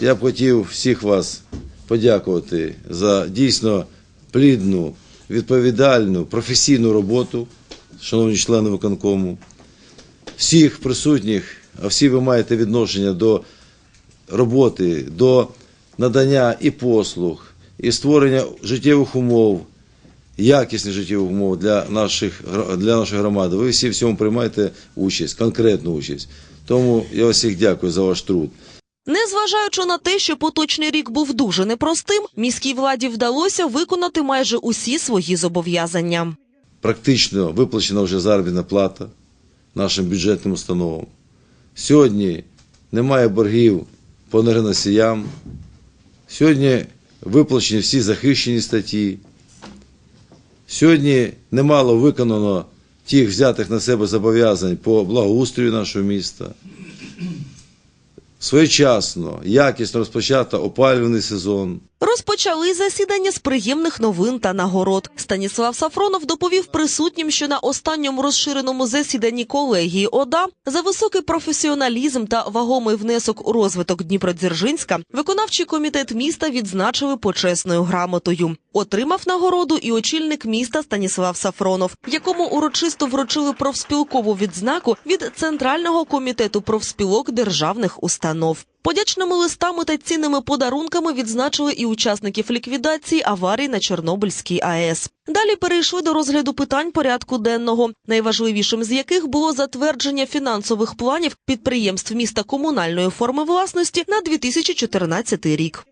Я б хотів всіх вас подякувати за дійсно плідну, відповідальну, професійну роботу, шановні члени виконкому. Всіх присутніх, а всі ви маєте відношення до роботи, до надання і послуг, і створення життєвих умов, якісних життєвих умов для, наших, для нашої громади. Ви всі в цьому приймаєте участь, конкретну участь. Тому я всіх дякую за ваш труд. Незважаючи на те, що поточний рік був дуже непростим, міській владі вдалося виконати майже усі свої зобов'язання. практично виплачена вже заробітна плата нашим бюджетним установам. Сьогодні немає боргів по енергоносіям. Сьогодні виплачені всі захищені статті. Сьогодні немало виконано тих взятих на себе зобов'язань по благоустрою нашого міста. Своєчасно, якісно розпочато опалювальний сезон. Розпочали засідання з приємних новин та нагород. Станіслав Сафронов доповів присутнім, що на останньому розширеному засіданні колегії ОДА за високий професіоналізм та вагомий внесок у розвиток Дніпродзержинська виконавчий комітет міста відзначили почесною грамотою. Отримав нагороду і очільник міста Станіслав Сафронов, якому урочисто вручили профспілкову відзнаку від Центрального комітету профспілок державних установ. Подячними листами та цінними подарунками відзначили і учасників ліквідації аварій на Чорнобильській АЕС. Далі перейшли до розгляду питань порядку денного, найважливішим з яких було затвердження фінансових планів підприємств міста комунальної форми власності на 2014 рік.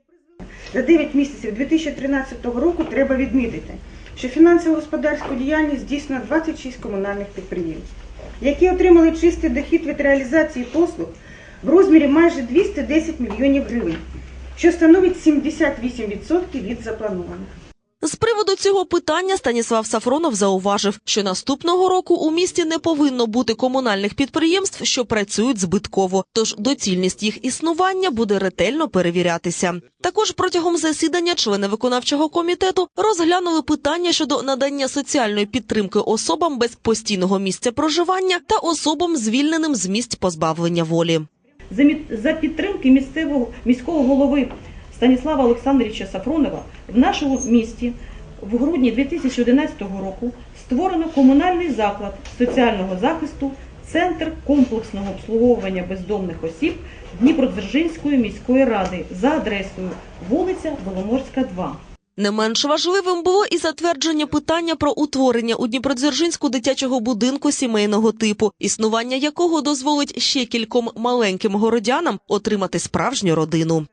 За 9 місяців 2013 року треба відмітити, що фінансово-господарську діяльність здійснено 26 комунальних підприємств, які отримали чистий дохід від реалізації послуг в розмірі майже 210 мільйонів гривень, що становить 78% від запланованих. З приводу цього питання Станіслав Сафронов зауважив, що наступного року у місті не повинно бути комунальних підприємств, що працюють збитково, тож доцільність їх існування буде ретельно перевірятися. Також протягом засідання члени виконавчого комітету розглянули питання щодо надання соціальної підтримки особам без постійного місця проживання та особам звільненим з місць позбавлення волі. За, підтримки місцевого міського голови Станіслава Олександровича Сафронова в нашому місті в грудні 2011 року створено комунальний заклад соціального захисту Центр комплексного обслуговування бездомних осіб Дніпродзержинської міської ради за адресою вулиця Воломорська, 2. Не менш важливим було і затвердження питання про утворення у Дніпродзержинську дитячого будинку сімейного типу, існування якого дозволить ще кільком маленьким городянам отримати справжню родину.